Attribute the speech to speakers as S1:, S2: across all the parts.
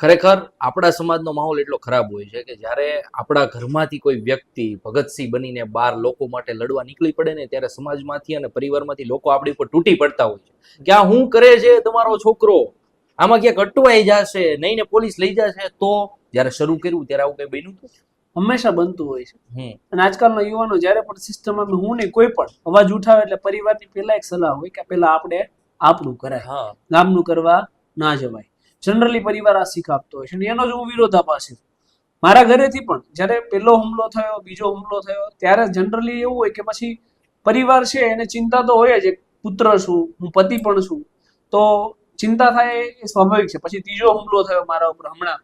S1: ખરેખર આપણા સમાજનો માહોલ એટલો ખરાબ હોય છે કે જ્યારે આપણા ઘરમાંથી કોઈ વ્યક્તિ ભગતસિંહ બનીને બાર લોકો માટે લડવા નીકળી પડે ને ત્યારે સમાજમાંથી અને પરિવારમાંથી લોકો આપણી ઉપર તૂટી પડતા હોય છે. કે આ શું કરે છે તમારો છોકરો? આમાં ક્યાંક અટવાઈ જશે નહીં ને પોલીસ લઈ જશે? તો જ્યારે શરૂ કર્યું ત્યારે આવું કઈ બન્યું હતું
S2: હંમેશા બનતું હોય છે. અને આજકાલના યુવાનો જ્યારે પણ સિસ્ટમમાં હું નહીં કોઈ પણ અવાજ ઉઠાવે એટલે પરિવારની પહેલા એક સલાહ હોય કે પહેલા આપણે આપણું કરાય.
S1: હા.
S2: ગામનું કરવા ના જવાય. જનરલી પરિવાર આ શીખ આપતો હોય છે અને એનો જ હું વિરોધાભાસ છું મારા ઘરેથી પણ જ્યારે પહેલો હુમલો થયો, બીજો હુમલો થયો, ત્યારે જનરલી એવું હોય કે પછી પરિવાર છે, એને ચિંતા તો હોય જ, એક પુત્ર છું, હું પતિ પણ છું, તો ચિંતા થાય એ સ્વાભાવિક છે. પછી ત્રીજો હુમલો થયો મારા ઉપર હમણાં.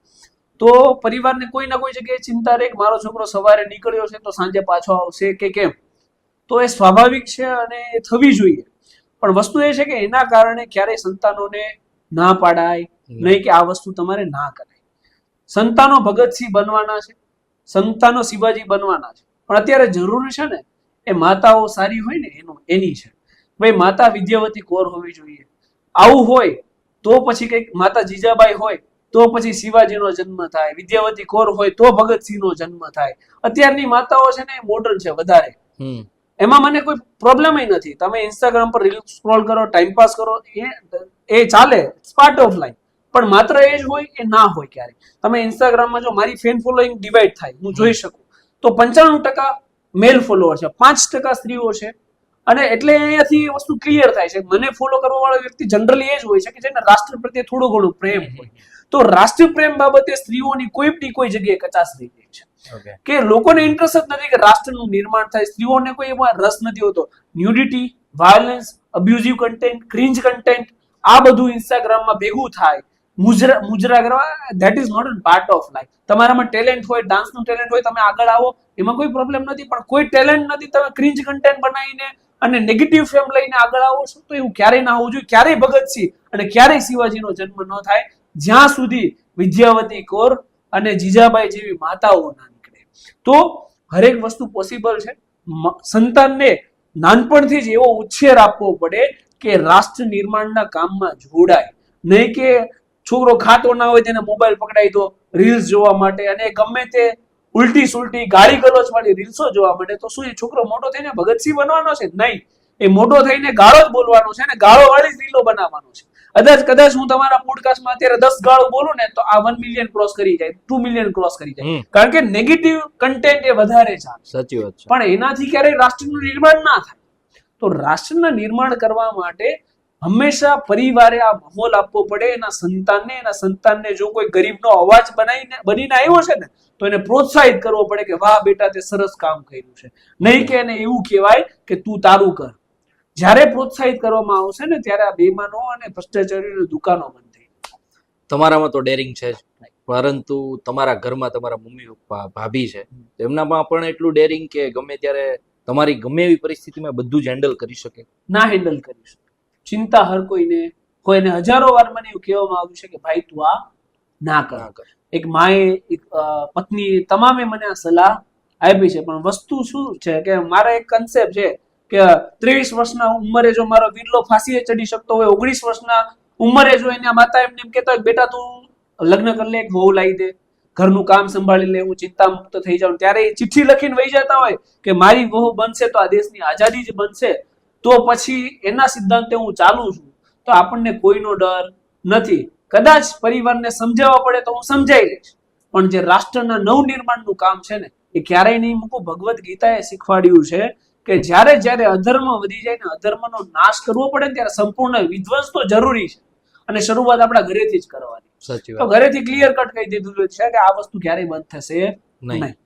S2: તો પરિવારને કોઈ ના કોઈ જગ્યાએ ચિંતા રહે મારો છોકરો સવારે નીકળ્યો છે તો સાંજે પાછો આવશે કે કેમ? તો એ સ્વાભાવિક છે અને એ થવી જોઈએ. પણ વસ્તુ એ છે કે એના કારણે ક્યારેય સંતાનોને ના પાડાય નહીં કે આ વસ્તુ તમારે ના કરાય. સંતાનો ભગતસિંહ બનવાના છે સંતાનો શિવાજી બનવાના છે. પણ અત્યારે જરૂરી છે ને એ માતાઓ સારી હોય ને એનું એની છે. ભાઈ માતા વિદ્યાવતી કોર હોવી જોઈએ. આવું હોય તો પછી કંઈક માતા જીજાબાઈ હોય તો પછી શિવાજીનો જન્મ થાય. વિદ્યાવતી કોર હોય તો ભગતસિંહનો જન્મ થાય. અત્યારની માતાઓ છે ને મોડર્ન છે વધારે. એમાં મને કોઈ પ્રોબ્લેમ નથી. તમે ઇન્સ્ટાગ્રામ પર રીલ સ્ક્રોલ કરો ટાઈમ પાસ કરો એ એ ચાલે. પાર્ટ ઓફ લાઈફ પણ માત્ર એ જ હોય એ ના હોય ક્યારે? તમે ઇન્સ્ટાગ્રામમાં જો મારી ફેન ફોલોઈંગ ડિવાઈડ થાય હું જોઈ શકું. તો પંચાણું ટકા મેલ ફોલોઅર છે પાંચ ટકા સ્ત્રીઓ છે. અને એટલે અહીંયાથી વસ્તુ ક્લિયર થાય છે. મને ફોલો કરવા વાળો વ્યક્તિ જનરલી એ જ હોય છે કે જેને રાષ્ટ્ર પ્રત્યે થોડો ઘણો પ્રેમ હોય. તો રાષ્ટ્ર પ્રેમ બાબતે સ્ત્રીઓની કોઈ ની કોઈ જગ્યાએ કચાશ થઈ ગઈ છે. કે લોકોને ઇન્ટરેસ્ટ જ નથી કે રાષ્ટ્રનું નિર્માણ થાય. સ્ત્રીઓને કોઈ એમાં રસ નથી હોતો. Nudity violence abusive content cringe content આ બધું ઇન્સ્ટાગ્રામમાં ભેગું થાય. મુજરા મુજરા કરવા that is not part of life તમારામાં ટેલેન્ટ હોય ડાન્સનું ટેલેન્ટ હોય, તમે આગળ આવો, એમાં કોઈ પ્રોબ્લેમ નથી. પણ કોઈ ટેલેન્ટ નથી, તમે ક્રિન્જ કન્ટેન્ટ બનાવીને અને નેગેટિવ ફેમ લઈને આગળ આવો છો, તો એવું ક્યારેય ના હોવું જોઈએ. ક્યારેય ભગતસિંહ અને ક્યારેય શિવાજીનો જન્મ ન થાય. જ્યાં સુધી વિદ્યાવતી કોર અને જીજાબાઈ જેવી માતાઓ ના નીકળે. તો હરેક વસ્તુ પોસિબલ છે. સંતાનને નાનપણથી જ એવો ઉછેર આપવો પડે કે રાષ્ટ્ર નિર્માણના કામમાં જોડાય. નહીં કે છોકરો ખાતો ના હોય તેને મોબાઈલ પકડાઈ દો રીલ્સ જોવા માટે અને ગમે તે ઉલટી સુલટી ગાળી ગલોચ વાળી રીલ્સો જોવા માટે તો શું એ છોકરો મોટો થઈને ભગતસિંહ બનવાનો છે? નહીં. એ મોટો થઈને ગાળો જ બોલવાનો છે અને ગાળો વાળી જ રીલો બનાવવાનો છે. કદાચ કદાચ હું તમારા પોડકાસ્ટમાં અત્યારે દસ ગાળો બોલું ને તો આ વન મિલિયન ક્રોસ કરી જાય ટુ મિલિયન ક્રોસ કરી જાય. કારણ કે નેગેટિવ કન્ટેન્ટ એ વધારે ચાલે
S1: સાચી વાત
S2: પણ એનાથી ક્યારેય રાષ્ટ્રનું નિર્માણ ના થાય. તો રાષ્ટ્રના નિર્માણ કરવા માટે હંમેશા પરિવારે આ માહોલ આપવો પડે એના સંતાનને એના સંતાનને જો કોઈ ગરીબનો અવાજ બનાવીને બનીને આવ્યો છે ને તો એને પ્રોત્સાહિત કરવો પડે કે વાહ બેટા તે સરસ કામ કર્યું છે. નહીં કે એને એવું કહેવાય કે તું તારું કર. જ્યારે પ્રોત્સાહિત કરવામાં આવશે ને ત્યારે આ બેમાનો અને ભ્રષ્ટાચારીની દુકાનો બંધ થઈ
S1: તમારામાં તો ડેરિંગ છે જ. પરંતુ તમારા ઘરમાં તમારા મમ્મી પપ્પા ભાભી છે એમનામાં પણ એટલું ડેરિંગ કે ગમે ત્યારે તમારી ગમે એવી પરિસ્થિતિમાં બધું જ હેન્ડલ કરી શકે?
S2: ના હેન્ડલ કરી શકે. ચિંતા હર કોઈને કોઈને હજારો વાર મને એવું કહેવામાં આવ્યું છે કે ભાઈ તું આ ના કર. એક માએ એક પત્ની તમામે મને આ સલાહ આપી છે. પણ વસ્તુ શું છે કે મારા એક કન્સેપ્ટ છે કે ત્રેવીસ વર્ષના ઉંમરે જો મારો વીરલો ફાંસીએ ચડી શકતો હોય ઓગણીસ વર્ષના ઉંમરે જો એના માતા એમને એમ કહેતા હોય બેટા તું લગ્ન કરી લે એક વહુ લાવી દે ઘરનું કામ સંભાળી લે હું ચિંતા મુક્ત થઈ જાઉં. ત્યારે એ ચિઠ્ઠી લખીને વહી જતા હોય કે મારી વહુ બનશે તો આ દેશની આઝાદી જ બનશે. તો પછી એના સિદ્ધાંતે હું ચાલું છું. તો આપણને કોઈનો ડર નથી. કદાચ પરિવારને સમજાવવા પડે તો હું સમજાઈ લઈશ. પણ જે રાષ્ટ્રના નવનિર્માણનું કામ છે ને એ ક્યારેય નહીં મૂકું. ભગવદ્ ગીતાએ શીખવાડ્યું છે કે જ્યારે જ્યારે અધર્મ વધી જાય ને અધર્મનો નાશ કરવો પડે ને ત્યારે સંપૂર્ણ વિધ્વંસ તો જરૂરી છે. અને શરૂઆત આપણા ઘરેથી જ કરવાની. તો ઘરેથી ક્લિયર કટ કહી દીધું છે કે આ વસ્તુ ક્યારેય બંધ થશે નહીં.